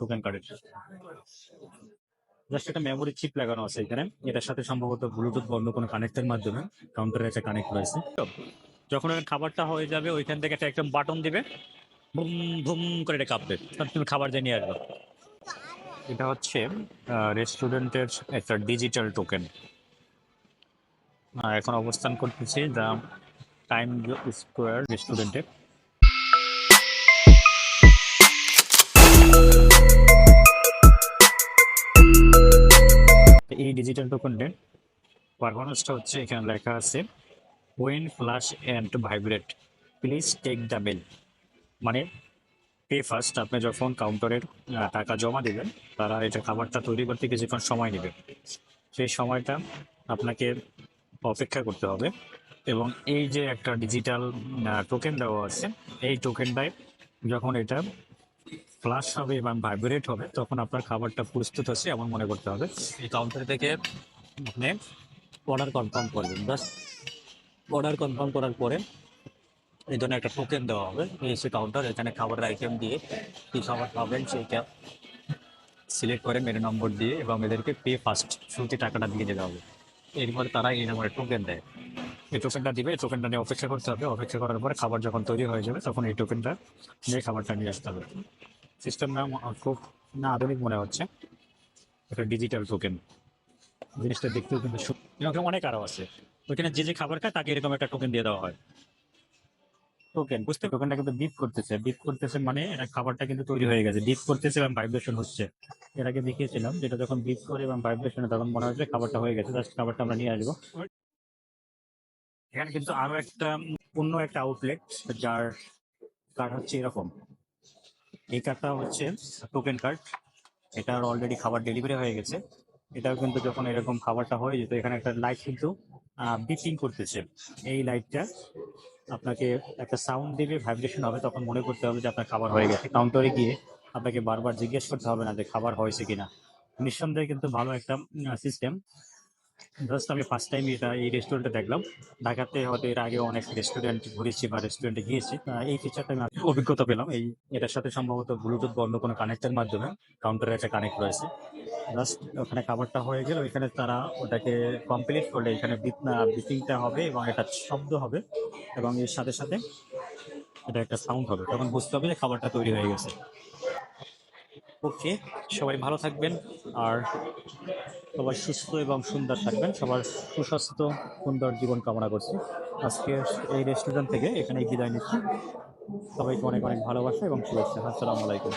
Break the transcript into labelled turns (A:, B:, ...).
A: Token কার্ডের just একটা memory chip লাগানো আছে এখানে। এটার সাথে সম্ভবত ব্লুটুথ বন্ধ কোনো কানেক্টের মাধ্যমে। কাউন্টারে একটা কানেক্ট রয়েছে যখন খাবারটা হয়ে যাবে, ওইখান থেকে একটা একটা বাটন দিবে। ভুম ভুম করে এটা কাঁপবে। তুমি খাবার দিয়ে নিয়ে আসবে। এটা হচ্ছে রেস্টুরেন্টের একটা ডিজিটাল টোকেন এখন অবস্থান করতেছি দ্য টাইম স্কোয়ার রেস্টুরেন্টে এই ডিজিটাল টোকেনের পারফরমেন্সটা হচ্ছে এখানে লেখা আছে when flash and vibrate please take the bell মানে পে ফার্স্ট আপনি যখন কাউন্টারের টাকা জমা দেবেন, তারা এটা খাবারটা তৈরি করতে কিছুক্ষণ সময় নেবে। সেই সময়টা আপনাকে অপেক্ষা করতে হবে এবং এই যে একটা ডিজিটাল টোকেন দেওয়া আছে, এই টোকেনটায় যখন এটা ফ্লাশ হবে এবং ভাইব্রেট হবে, তখন আপনার খাবারটা প্রস্তুত হচ্ছে এমন মনে করতে হবে। এই কাউন্টার থেকে আপনি অর্ডার কনফার্ম করবেন। বাস অর্ডার কনফার্ম করার পরে এই ধরনের একটা টোকেন দেওয়া হবে। হচ্ছে কাউন্টার এখানে খাবারের আইটেম দিয়ে কী খাবার খাবেন সেইটা সিলেক্ট করে মেনু নম্বর দিয়ে এবং এদেরকে পে ফার্স্ট শুরুতে টাকাটা দিয়ে দেওয়া হবে। এরপরে তারা এই নম্বরে টোকেন দেয়। এই টোকেনটা দিবে, এই টোকেনটা নিয়ে অপেক্ষা করতে হবে। অপেক্ষা করার পরে খাবার যখন তৈরি হয়ে যাবে, তখন এই টোকেনটা নিয়ে খাবারটা নিয়ে আসতে হবে। সিস্টেমটা খুব না আধুনিক মনে হচ্ছে। একটা ডিজিটাল টোকেন জিনিসটা দেখতেও কিন্তু এরকম অনেক আরও আছে। ওইখানে যে যে খাবার খায়, তাকে এরকম একটা টোকেন দিয়ে দেওয়া হয়। টোকেন বুঝতে টোকেনটা কিন্তু ডিপ করতেছে। ডিপ করতেছে মানে এটা খাবারটা কিন্তু তৈরি হয়ে গেছে। ডিপ করতেছে এবং ভাইব্রেশন হচ্ছে। এর আগে দেখিয়েছিলাম যেটা যখন ডিপ করে এবং ভাইব্রেশনে তখন মনে হচ্ছে খাবারটা হয়ে গেছে। জাস্ট খাবারটা আমরা নিয়ে আসব। এখানে কিন্তু আরও একটা অন্য একটা আউটলেট যার কার্ড হচ্ছে এরকম। এই কার্ডটা হচ্ছে টোকেন কার্ড এটার অলরেডি খাবার ডেলিভারি হয়ে গেছে। এটাও কিন্তু যখন এরকম খাবারটা হয়ে যেত, এখানে একটা লাইট কিন্তু বিপিং করতেছে। এই লাইটটা আপনাকে একটা সাউন্ড দিবে ভাইব্রেশন হবে, তখন মনে করতে হবে যে আপনার খাবার হয়ে গেছে। কাউন্টারে গিয়ে আপনাকে বারবার জিজ্ঞেস করতে হবে না যে খাবার হয়েছে কিনা। নিঃসন্দেহে কিন্তু ভালো একটা সিস্টেম জাস্ট আমি ফার্স্ট টাইম এটা এই রেস্টুরেন্টে দেখলাম। ঢাকাতে হয়তো এর আগে অনেক রেস্টুরেন্ট ঘুরেছি বা রেস্টুরেন্টে গিয়েছি। এই ফিচারটা আমি অভিজ্ঞতা পেলাম। এই এটার সাথে সম্ভবত ব্লুটুথ বন্ধ কোনো কানেক্টের মাধ্যমে কাউন্টারে একটা কানেক্ট রয়েছে। জাস্ট ওখানে খাবারটা হয়ে গেলে ওইখানে তারা ওটাকে কমপ্লিট করলে এখানে বিপিংটা হবে এবং একটা শব্দ হবে এবং এর সাথে সাথে এটা একটা সাউন্ড হবে। তখন বুঝতে হবে যে খাবারটা তৈরি হয়ে গেছে। ওকে সবাই ভালো থাকবেন। আর সবাই সুস্থ এবং সুন্দর থাকবেন। সবার সুস্বাস্থ্য, সুন্দর জীবন কামনা করছি। আজকে এই রেস্টুরেন্ট থেকে এখানে বিদায় নিচ্ছি। সবাইকে অনেক অনেক ভালোবাসা এবং শুভেচ্ছা। আসসালামু আলাইকুম।